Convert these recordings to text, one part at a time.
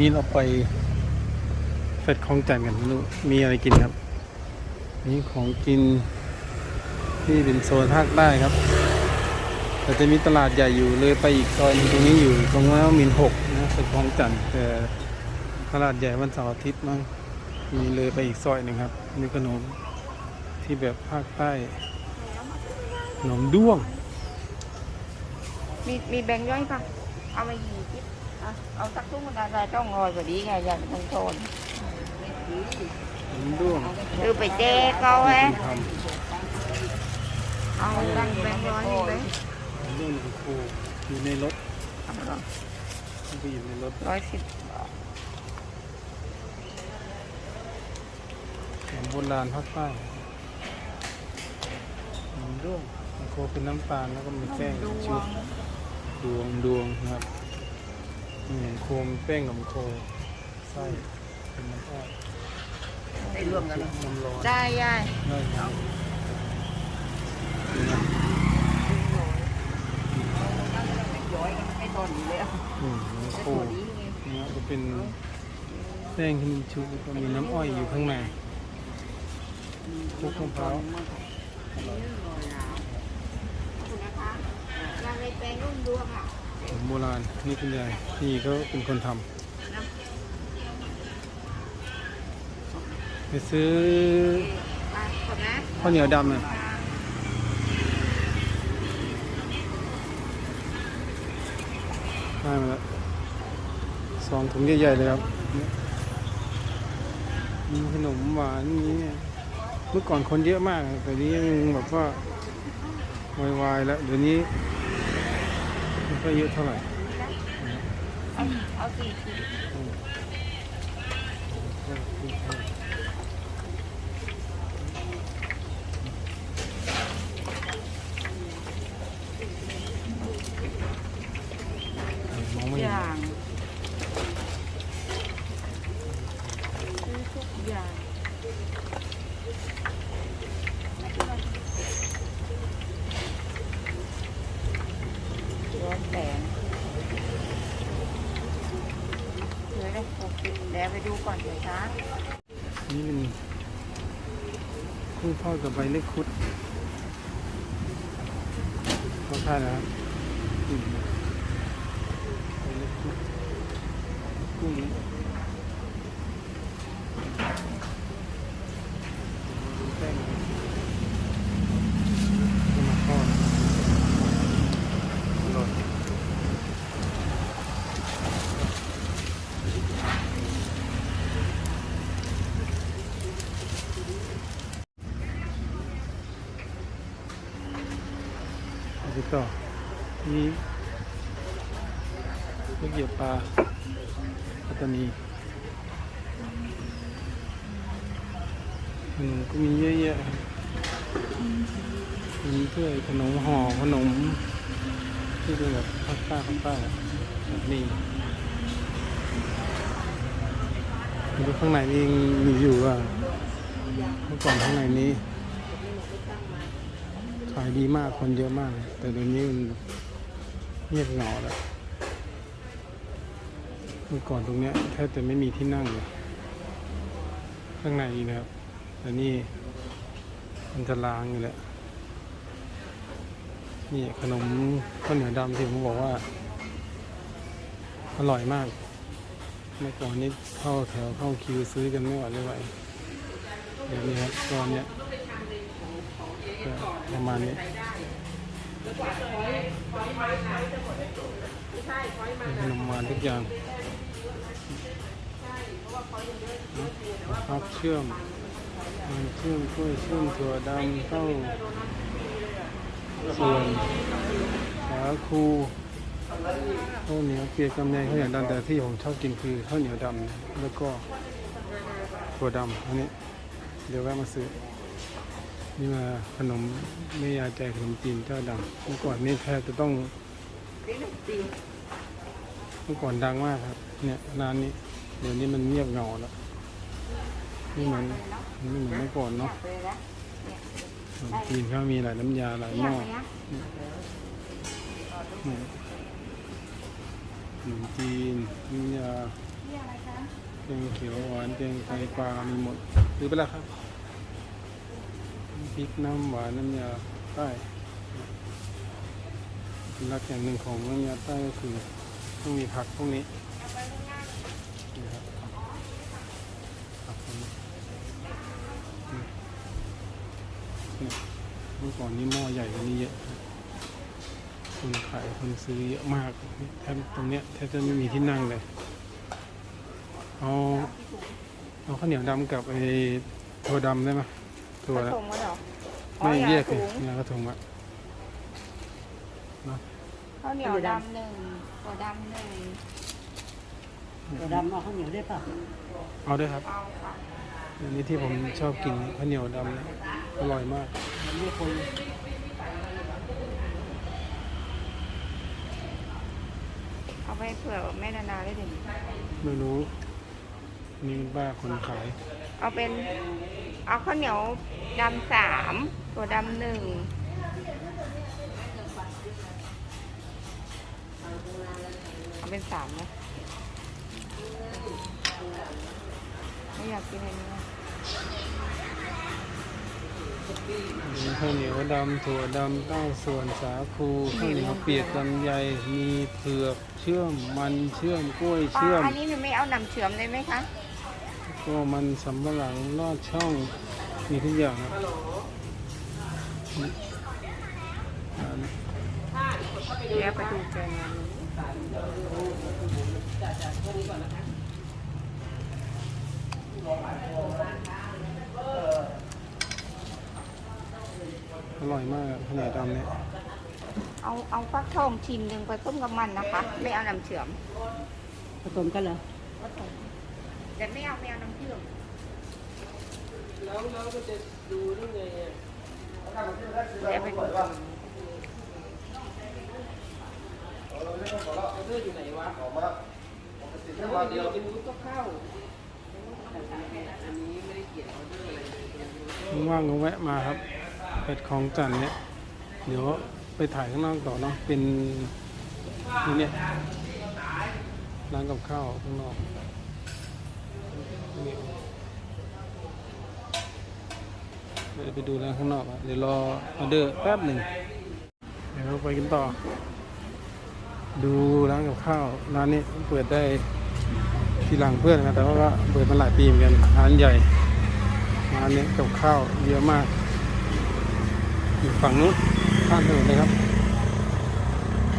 นี้เราไปเฟดคลองจันทน์กันมีอะไรกินครับ นี่ของกินที่เป็นโซนภาคใต้ครับแต่จะมีตลาดใหญ่อยู่เลยไปอีกซอยตรงนี้อยู่ตรงนั้นมินหกนะเฟดคลองจันทน์แต่ตลาดใหญ่วันเสาร์อาทิตย์มั้งมีเลยไปอีกซอยหนึ่งครับมีขนมที่แบบภาคใต้ขนมด้วง มีมีแบงค์ย่อยปะเอามายี่สิบ เอาเอาสักตุ้งมันได้จ้องรอยพอดีไงอย่างมันโทนด้วงคือไปเจ๊เขาไงทำเอาตั้งแบงค์ร้อยนี่ไปเรื่องของครูอยู่ในรถเอามลองมันก็อยู่ในรถร้อยสิบของโบราณภาคใต้น้ำด้วงโคเป็นน้ำตาลแล้วก็มีแป้งชุบดวงดวงนะครับ นี่โคมแป้งกับโคไส้เป็นน้ำอ้อยได้รวมกันน้ำร้อนได้ยายได้ครับนี่นะย้อยไม่ตอนนี้เลยอืมน้ำโคนี้ไงนี่ก็เป็นแป้งที่มีชุบแล้วก็มีน้ำอ้อยอยู่ข้างในคลุกมะพร้าวคุณนะคะยางในแปลงรุ่นดวงอะ โบราณนี่คุณยายนี่ก็เป็นคนทำไปซื้อข้าวเหนียวดำเนี่ยได้มาแล้วสองถุงใหญ่ๆเลยครับมีขนมหวานมีเมื่อก่อนคนเยอะมากแต่นี้ยังแบบว่าวายๆแล้วเดี๋ยวนี้ ไม่ค่อยเยอะเท่าไหร่เอาเอาสี่สิบ มองไม่ อ เห็น ย่างซื้อทุกอย่างร้อนแสงเดี๋ยวได้หกสิบ เดี๋ยวไปดูก่อนเดี๋ยวช้านี่เป็นกุ้งทอดกับใบเล็กคุดรสชาตินะครับใบเล็กคุดกุ้งแป้งเอามาทอดอร่อยเอาไปต่อนี่ ลูกเหยียบปลาปัตตานีขนมก็มีเยอะแยะมีถ้วยขนมห่อขนม ที่เป็นแบบภาคใต้ภาคใต้อะแบบนี้ดูข้างในนี่ยังมีอยู่ว่าเมื่อก่อนข้างในนี้ ขายดีมากคนเยอะมาก แต่เดี๋ยวนี้มันเงียบเหงาแล้ว เมื่อก่อนตรงเนี้ยแทบจะไม่มีที่นั่งเลยข้างในนี่นะครับแต่นี่มันจะล้างอยู่แล้วนี่ขนมข้าวเหนียวดำที่ผมบอกว่า อร่อยมาก เมื่อก่อนนี้เข้าแถวเข้าคิวซื้อกันไม่ไหวเลยไหวเดี๋ยวนี้ครับตอนเนี้ยประมาณนี้ขนมหวานทุกอย่าง ครับเชื่อมมันเชื่อมกล้วยเชื่อมถั่วดำเต้าส่วนสาคูข้าวเหนียวเปียกกำแพงข้าวเหนียวดำแต่ที่ผมชอบกินคือข้าวเหนียวดำแล้วก็ถั่วดำอันนี้เดี๋ยวแวะมาซื้อนี่มาขนมแม่ยาใจขนมจีนเจ้าดังเมื่อก่อนนี่แทบจะต้องเมื่อก่อนดังมากครับ เนี่ยร้านนี้เดี๋ยวนี้มันเงียบเหงาแล้ว นี่เหมือนไม่เหมือนเมื่อก่อนเนาะเลยนขนมจีนเขามีหลายน้ำยาหลายหม้อหนี่ขนมจีนน้ำยาเนี่ยงเขียวหวานแกงไตปลามีหมดซื้อไปแล้วครับพริกน้ำหวานน้ำยาใต้หลักอย่างหนึ่งของน้ำยาใต้ก็คือต้องมีผักพวกนี้ครับผักพวกนี้นี่ นี่เมื่อก่อนนี้หม้อใหญ่กว่านี้เยอะครับคนขายคนซื้อเยอะมากแทบตรงเนี้ยแทบจะไม่มีที่นั่งเลย เอาเอาข้าวเหนียวดำกับไอ้ถั่วดำได้ไหมถั่วผนะสมกันเหรอไม่แยกถุเลยงเนี่ยกระถุงอะข้าวเหนียวดำหนึ่งตัวดำหนึ่งตัวดำเอาข้าวเหนียวได้ป่ะเอาด้วยครับเอาค่ะอันนี้ที่ผมชอบกินข้าวเหนียวดำเนี่ย อร่อยมากมันไม่คนเอาไปเผื่อแม่นานาได้ถึงไม่รู้นี่บ้าคนขาย เอาเป็น เอาข้าวเหนียวดำสามตัวดำหนึ่งเอาเป็นสามนะไม่อยากกินอันนี้อะ มีข้าวเหนียวดำถั่วดำเต้าส่วนสาคูข้าวเหนียวเปียกลำไยมีเผือกเชื่อมมันเชื่อมกล้วยป้าเชื่อม อันนี้หนูไม่เอานำเชื่อมได้ไหมคะ ก็มันสำปะหลังลอดช่องมีทุกอย่างครับอันเดี๋ยวไปดูกัน อร่อยมากข้าวเหนียวดำเนี่ยเอาเอาฟักทองชิ้นหนึ่งผสมกับมันนะคะ ไม่เอาน้ำเชื่อมผสมกันเหรอผสมแต่ไม่เอาไม่เอาน้ำเชื่อมแล้วแล้วก็จะดูได้ไงอะเดี๋ยวไปดูกันอยู่ไหนวะแล้วเดี๋ยวกินก็เข้าว่างๆก็แวะมาครับ เป็ดของจันเนี่ยเดี๋ยวไปถ่ายข้างนอกต่อเนาะเป็นนี่เนี่ยร้านกับข้าวข้างนอกนี่เดี๋ยวไปดูร้านข้างนอกอะเดี๋ยวรอออเดอร์แป๊บหนึ่งเดี๋ยวไปกันต่อ ดูร้านกับข้าวร้านนี้เปิดได้ทีหลังเพื่อนนะแต่ว่าเปิดมาหลายปีเหมือนกันร้านใหญ่ร้านนี้กับข้าวเยอะมาก อยู่ฝั่งนู้นข้างถนนเลยครับ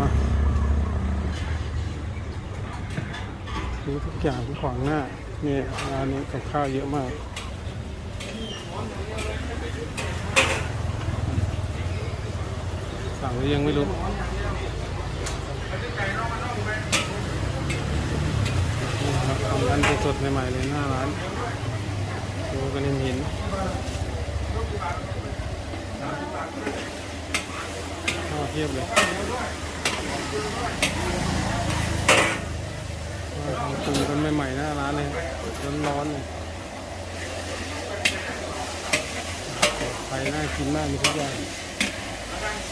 มาดูทุกอย่างที่ขวางหน้านี่ร้านนี้กับข้าวเยอะมากสั่งหรือยังไม่รู้นี่ครับทำกันสดๆใหม่ๆเลยหน้าร้านดูกันเห็น ข้าวเทียบเลยปรุงกันใหม่ๆหน้าร้านเลยร้อนๆเลยไฟน่ากินมากมีทุกอย่าง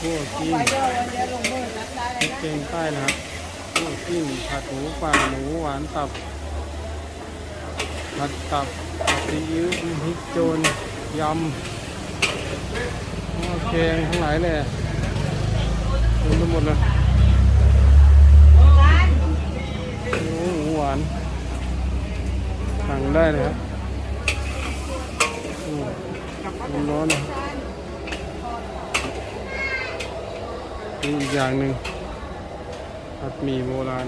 พวกกินพริกแกงใต้นะครับพวกกินผัดหมูป่าหมูหวานตับ ผัดตับผัดซีอิ๊วพริกโจรยำ หม้อแกงทั้งหลายเลยเต็มไปหมดเลยโอ้หมูหวานสั่งได้เลยครับร้อนเลยนี่อีกอย่างหนึ่งผัดหมี่โบราณ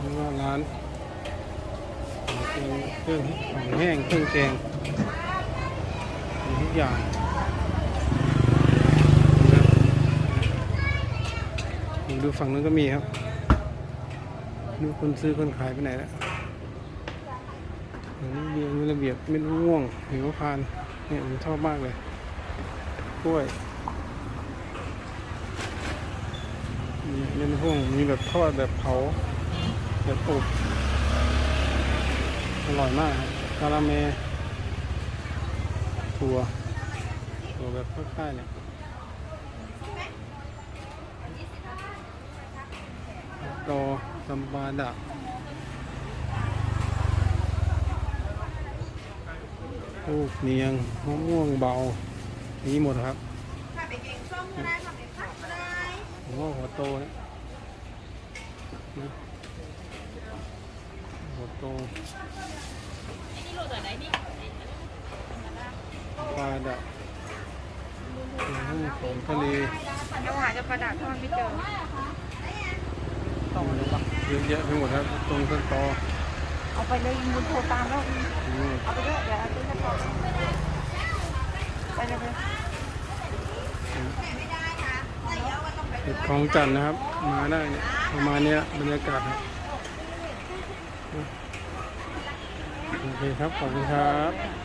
นี่ว่าร้านของ เครื่องของแห้งเครื่องแกงมีทุกอย่างนะดูฝั่งนั้นก็มีครับ ดูคนซื้อคนขายไปไหนแล้วอันนี้เรียงมีระเบียบเม็ดมะม่วงหิวพานเนี่ยผมชอบมากเลยกล้วยมีเม็ดมะม่วงมีแบบทอดแบบเผาแบบอบ อร่อยมากครับกาลาเมถั่วถั่วแบบคล้ายๆเนี่ยตอจำปาดะลูกเนียงมะม่วงเบา นี้หมดครับถ้าเป็นเก่งส้มก็ได้ค่ะเป็นผักก็ได้ผมว่าหัวโตนะนะ หัวโตปลาดะอืมของทะเลยังหาจะกระดาษทอดไม่เจอเยอะแยะไปหมดครับตรงต้นตอเอาไปเลยมุนโทรตามแล้วอืมเอาไปด้วยเดี๋ยวเอาไปจะต่อไปเลยไปจุดของจันทร์นะครับ มาได้เนี่ยประมาณเนี้ยบรรยากาศครับ โอเคครับ ขอบคุณครับ